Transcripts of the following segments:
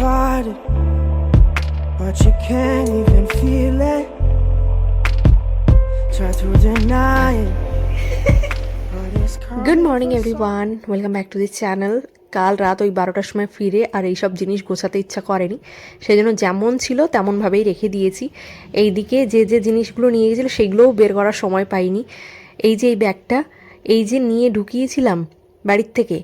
parted, but you can't even feel it. Try to deny it, good morning everyone welcome back to the channel কাল রাত ওই বারোটার সময় ফিরে আর এইসব জিনিস গোছাতে ইচ্ছা করেনি। সেই জন্য যেমন ছিল তেমনভাবেই রেখে দিয়েছি। এইদিকে যে যে জিনিসগুলো নিয়ে গেছিল সেগুলোও বের করার সময় পাইনি। এই যে এই ব্যাগটা এই যে নিয়ে ঢুকিয়েছিলাম বাড়ির থেকে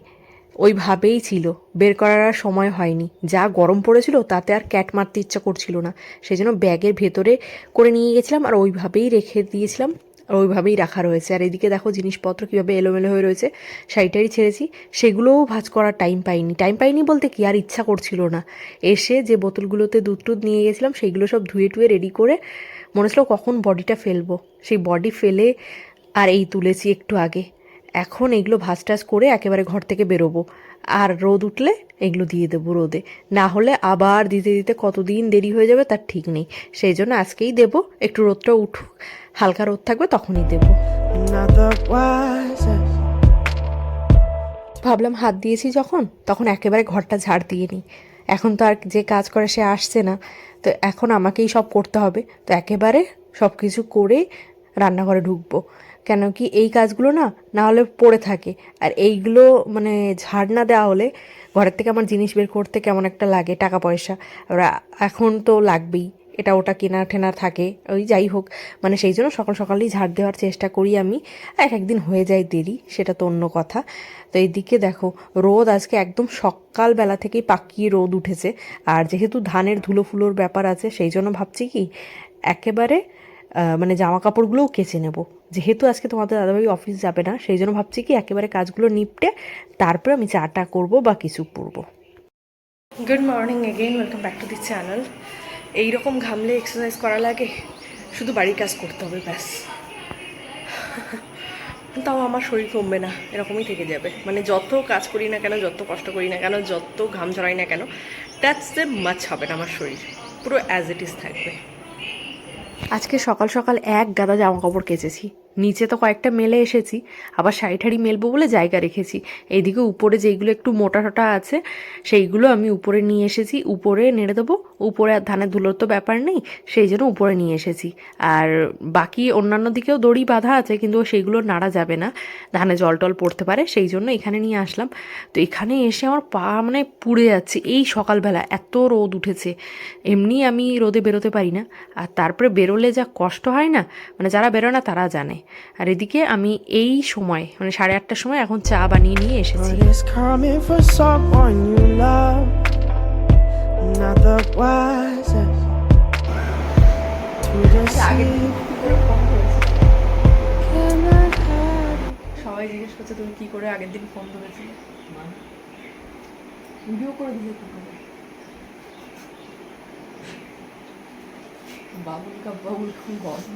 ওইভাবেই ছিল। বের করার আর সময় হয়নি। যা গরম পড়েছিল তাতে আর ক্যাট মারতে ইচ্ছা করছিল না। সেই জন্য ব্যাগের ভেতরে করে নিয়ে গেছিলাম আর ওইভাবেই রেখে দিয়েছিলাম। আর ওইভাবেই রাখা রয়েছে। আর এদিকে দেখো জিনিসপত্র কীভাবে এলোমেলো হয়ে রয়েছে। শাড়িটারি ছেড়েছি। সেগুলোও ভাজ করার টাইম পাইনি। টাইম পাইনি বলতে কি? আর ইচ্ছা করছিল না। এসে যে বোতলগুলোতে দুধ টুধ নিয়ে গেছিলাম সেইগুলো সব ধুয়ে টুয়ে রেডি করে মনে হচ্ছিল কখন বডিটা ফেলব। সেই বডি ফেলে আর এই তুলেছি একটু আগে। এখন এগুলো ভাজ টাজ করে একেবারে ঘর থেকে বেরোবো। আর রোদ উঠলে এগুলো দিয়ে দেবো রোদে। না হলে আবার দিতে দিতে কতদিন দেরি হয়ে যাবে তার ঠিক নেই। সেই জন্য আজকেই দেবো, একটু রোদটা উঠুক। হালকা রোদ থাকবে তখনই দেবো। ভাবলাম হাত দিয়েছি যখন, তখন একেবারে ঘরটা ঝাড় দিয়ে নিই। এখন তো আর যে কাজ করে সে আসছে না। তো এখন আমাকেই সব করতে হবে। তো একেবারে সব কিছু করে রান্নাঘরে ঢুকবো। কেন কি এই কাজগুলো না না হলে পড়ে থাকে। আর এইগুলো মানে ঝাড় না দেওয়া হলে ঘরের থেকে আমার জিনিস বের করতে কেমন একটা লাগে, টাকা পয়সা। এখন তো লাগবেই, এটা ওটা কেনা টেনা থাকে, ওই যাই হোক। মানে সেই জন্য সকাল সকালেই ঝাড় দেওয়ার চেষ্টা করি আমি। এক একদিন হয়ে যায় দেরি, সেটা তো অন্য কথা। তো এইদিকে দেখো, রোদ আজকে একদম সকালবেলা থেকেই পাকিয়ে রোদ উঠেছে। আর যেহেতু ধানের ধুলো ফুলোর ব্যাপার আছে, সেই জন্য ভাবছি কি, একেবারে মানে জামা কাপড়গুলোও কেচে নেব। যেহেতু আজকে তোমাদের দাদাভাই অফিস যাবে না, সেই জন্য ভাবছি কি একেবারে কাজগুলো নিপটে, তারপরে আমি চাটা করব বা কিছু পরবো good morning again welcome back to the channel এইরকম ঘামলে এক্সারসাইজ করা লাগে, শুধু বাড়ির কাজ করতে হবে, ব্যাস। তাও আমার শরীর কমবে না, এরকমই থেকে যাবে। মানে যত কাজ করি না কেন, যত কষ্ট করি না কেন, যত ঘাম ঝরাই না কেন দ্যাটস এ মাছ হবে না আমার শরীর। পুরো অ্যাজ ইট ইজ থাকবে। আজকে সকাল সকাল এক গাদা জামা কাপড় কেচেছি। নিচে তো কয়েকটা মেলে এসেছি, আবার শাড়ি ঠাড়ি মেলবো বলে জায়গা রেখেছি। এইদিকে উপরে যেইগুলো একটু মোটা টোটা আছে, সেইগুলো আমি উপরে নিয়ে এসেছি। উপরে নেড়ে দেবো, উপরে আর ধানের ধুলোর তো ব্যাপার নেই, সেই জন্য উপরে নিয়ে এসেছি। আর বাকি অন্যান্য দিকেও দড়ি বাঁধা আছে, কিন্তু সেইগুলো নাড়া যাবে না, ধানে জল টল পড়তে পারে, সেই জন্য এখানে নিয়ে আসলাম। তো এখানে এসে আমার পা মানে পুড়ে যাচ্ছে, এই সকালবেলা এত রোদ উঠেছে, এমনি আমি রোদে বেরোতে পারি না। আর তারপরে বেরোলে যা কষ্ট হয় না মানে যারা বেরোয় না তারা জানে। আর এদিকে আমি এই সময় মানে সাড়ে আটটার সময় এখন চা বানিয়ে নিয়ে এসেছি। Hide. সবাই জিজ্ঞেস করছে তুমি কি করে আগের দিন ফোন ধরেছিলে? ভিডিও করে দিলে বাবুল কা বাবুল খুব গরম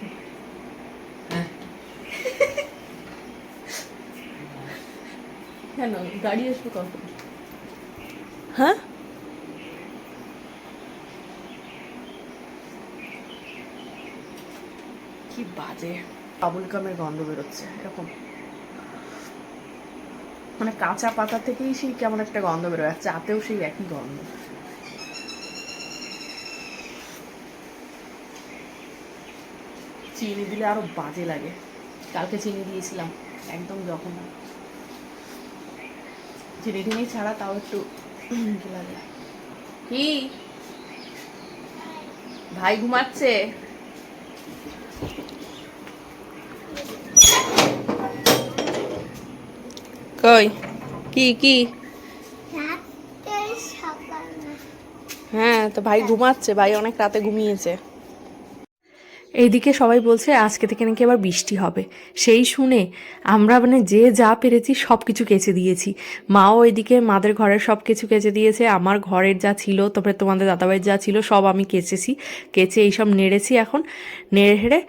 কেন? গাড়ি আসবে কখন? হ্যাঁ? কি বাজে। বাবুল কামের গন্ধ বেরোচ্ছে এরকম। মানে কাঁচা পাতা থেকেই সেই কেমন একটা গন্ধ বেরোয় আর চাতেও সেই একই গন্ধ। চিনি দিলে আরও বাজে লাগে। কালকে চিনি দিয়েছিলাম একদম যখন চিনি ছাড়া তাও একটু লাগে। কি? ভাই ঘুমাচ্ছে। কই? কি কি? হ্যাঁ তো ভাই ঘুমাচ্ছে। ভাই অনেক রাতে ঘুমিয়েছে। এইদিকে সবাই বলছে, আজকে থেকে নাকি আবার বৃষ্টি হবে। সেই শুনে আমরা মানে যে যা পেরেছি সব কিছু কেচে দিয়েছি। মাও এদিকে মাদের ঘরের সব কিছু কেচে দিয়েছে, আমার ঘরের যা ছিল, তারপরে তোমাদের দাদাভাইয়ের যা ছিল, সব আমি কেচেছি। কেচে এইসব নেড়েছি এখন, নেড়ে হেড়ে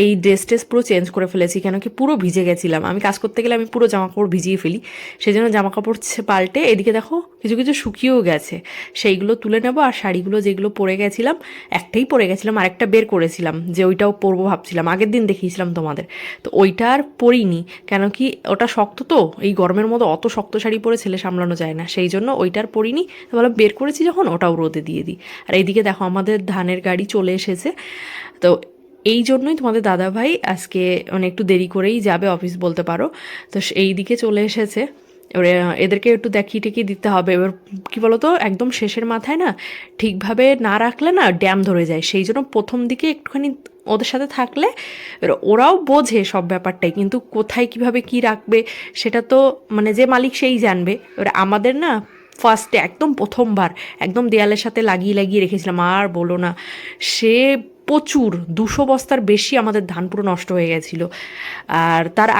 এই ড্রেস ট্রেস পুরো চেঞ্জ করে ফেলেছি কেন কি পুরো ভিজে গেছিলাম। আমি কাজ করতে গেলে আমি পুরো জামা কাপড় ভিজিয়ে ফেলি। সেই জন্য জামা কাপড় পাল্টে এদিকে দেখো কিছু কিছু শুকিয়েও গেছে। সেইগুলো তুলে নেব আর শাড়িগুলো যেগুলো পরে গেছিলাম, একটাই পরে গেছিলাম, আরেকটা বের করেছিলাম, যে ওইটাও পরবো ভাবছিলাম। আগের দিন দেখিয়েছিলাম তোমাদের। তো ওইটা আর পরিনি, কেন কি ওটা শক্ত তো, এই গরমের মধ্যে অত শক্ত শাড়ি পরে ছেলে সামলানো যায় না। সেই জন্য ওইটার পরিনি বললাম বের করেছি যখন, ওটাও রোদে দিয়ে দিই। আর এইদিকে দেখো আমাদের ধানের গাড়ি চলে এসেছে। তো এই জন্যই তোমাদের দাদা ভাই আজকে মানে একটু দেরি করেই যাবে অফিস বলতে পারো। তো এই দিকে চলে এসেছে। এবারে এদেরকে একটু দেখিয়ে টেকিয়ে দিতে হবে। এবার কি বলতো, একদম শেষের মাথায় না ঠিকভাবে না রাখলে না ড্যাম ধরে যায়। সেই জন্য প্রথম দিকে একটুখানি ওদের সাথে থাকলে ওরাও বোঝে সব ব্যাপারটাই। কিন্তু কোথায় কীভাবে কি রাখবে সেটা তো মানে যে মালিক সেই জানবে। এবার আমাদের না ফার্স্টে একদম প্রথমবার একদম দেয়ালের সাথে লাগিয়ে লাগিয়ে রেখেছিলাম। আর বলো না, সে প্রচুর দুশো বস্তার বেশি আমাদের ধান পুরো নষ্ট হয়ে গেছিল। আর তার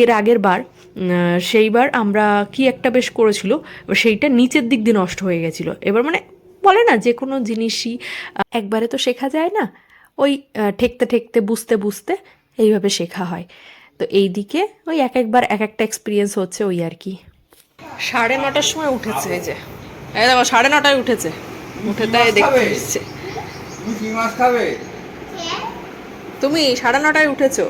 এর আগের বার সেইবার আমরা কি একটা বেশ করেছিল এবার সেইটা নিচের দিক দিয়ে নষ্ট হয়ে গেছিল। এবার মানে বলে না যে কোনো জিনিসই একবারে তো শেখা যায় না। ওই ঠেকতে ঠেকতে বুঝতে বুঝতে এইভাবে শেখা হয়। তো এই দিকে ওই এক একবার এক একটা এক্সপিরিয়েন্স হচ্ছে ওই আর কি। সাড়ে নটার সময় উঠেছে এই যে। এই দেখো সাড়ে নটায় উঠেছে। উঠে তাই দেখতে এসছে তুমি কি মাছ খাবে? তুমি সাড়ে নটায় উঠেছো।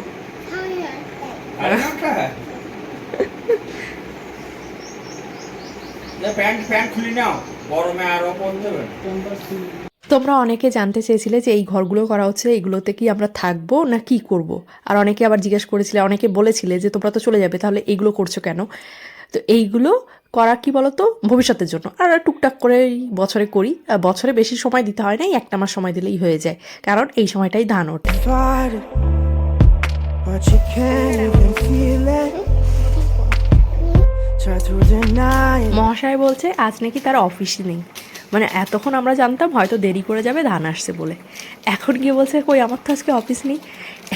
প্যান্ট প্যান্ট খুলি নাও। গরমে আরও পড়তে হবে তোমরা অনেকে জানতে চেয়েছিলে যে এই ঘরগুলো করা হচ্ছে এগুলোতে কি আমরা থাকব না কি করব। আর অনেকে আবার জিজ্ঞেস করেছিলে অনেকে বলেছিলে যে তোমরা তো চলে যাবে তাহলে এইগুলো করছ কেন? তো এইগুলো করা কি বলতো? ভবিষ্যতের জন্য। আর টুকটাক করে বছরে করি। বছরে বেশি সময় দিতে হয় না একটা মাস সময় দিলেই হয়ে যায়। কারণ এই সময়টাই ধান ওঠে. মহাশয় বলছে আজ নাকি তার অফিস নেই। মানে এতক্ষণ আমরা জানতাম হয়তো দেরি করে যাবে, ধান আসছে বলে। এখন গিয়ে বলছে, কই, আমার তো আজকে অফিস নেই।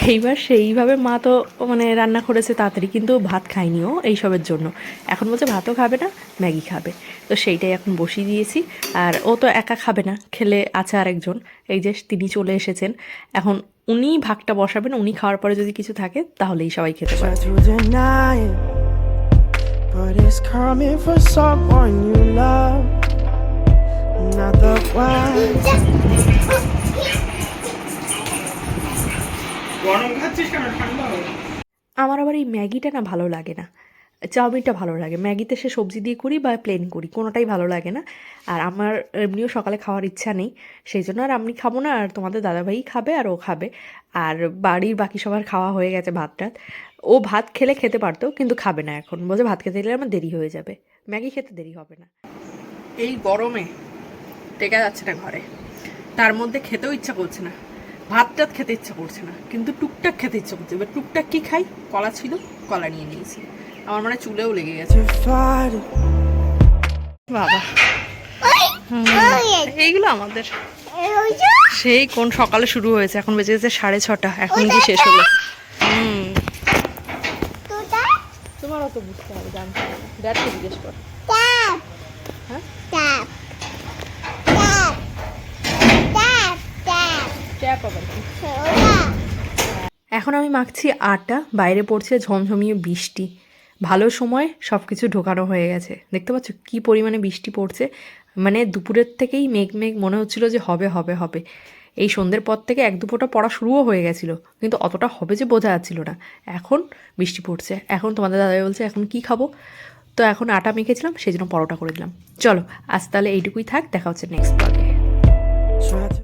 এইবার সেইভাবে মা তো মানে রান্না করেছে তাড়াতাড়ি, কিন্তু ভাত খায়নি ও এইসবের জন্য। এখন বলছে, ভাতও খাবে না, ম্যাগি খাবে। তো সেইটাই এখন বসিয়ে দিয়েছি। আর ও তো একা খাবে না, খেলে আছে আরেকজন। এই যে তিনি চলে এসেছেন। এখন উনি ভাগটা বসাবেন, উনি খাওয়ার পরে যদি কিছু থাকে, তাহলেই সবাই খেতে পারে। Not the one. গরম খাচ্ছিস কেন? আমার আবার এই ম্যাগিটা না ভালো লাগে না। চাউমিনটা ভালো লাগে। ম্যাগিতে সে সবজি দিয়ে করি বা প্লেন করি কোনোটাই ভালো লাগে না। আর আমার এমনিও সকালে খাওয়ার ইচ্ছা নেই সেই জন্য আর আমি খাব না আর তোমাদের দাদাভাই খাবে আর ও খাবে। আর বাড়ির বাকি সবার খাওয়া হয়ে গেছে ভাত টাত। ও ভাত খেলে খেতে পারতো কিন্তু খাবে না এখন। বলছে ভাত খেতে গেলে আমার দেরি হয়ে যাবে। ম্যাগি খেতে দেরি হবে না। এই গরমে টেকা যাচ্ছে না ঘরে। তার মধ্যে খেতেও ইচ্ছা করছে না। ভাত টাত খেতে ইচ্ছা করছে না। কিন্তু টুকটাক খেতে ইচ্ছা করছে। এবার টুকটাক কি খাই? কলা ছিল কলা নিয়ে নিয়েছি। আমার মানে চুলেও লেগে গেছে। বাবা। এইগুলো আমাদের। সেই কোন সকালে শুরু হয়েছে। এখন বেজে গেছে সাড়ে ছটা। এখন কি শেষ হলো? হুম। তোমার অত বুঝতে হবে জানতে হবে। ড্যাডকে জিজ্ঞেস কর। হ্যাঁ ট্যাপ আবার কি এখন আমি মাখছি আটা, বাইরে পড়ছে ঝমঝমিয়ে বৃষ্টি। ভালো সময় সব কিছু ঢোকানো হয়ে গেছে। দেখতে পাচ্ছ কি পরিমাণে বৃষ্টি পড়ছে। মানে দুপুরের থেকেই মেঘ মেঘ মনে হচ্ছিল যে হবে হবে হবে। এই সন্ধ্যের পর থেকে এক দুপোটা পড়া শুরুও হয়ে গেছিল, কিন্তু অতটা হবে যে বোঝা যাচ্ছিল না। এখন বৃষ্টি পড়ছে। এখন তোমাদের দাদাই বলছে, এখন কি খাব? তো এখন আটা মেখেছিলাম, সেই জন্য পরোটা করে দিলাম। চলো, আজ তাহলে এইটুকুই থাক, দেখা হচ্ছে নেক্সট ব্লগে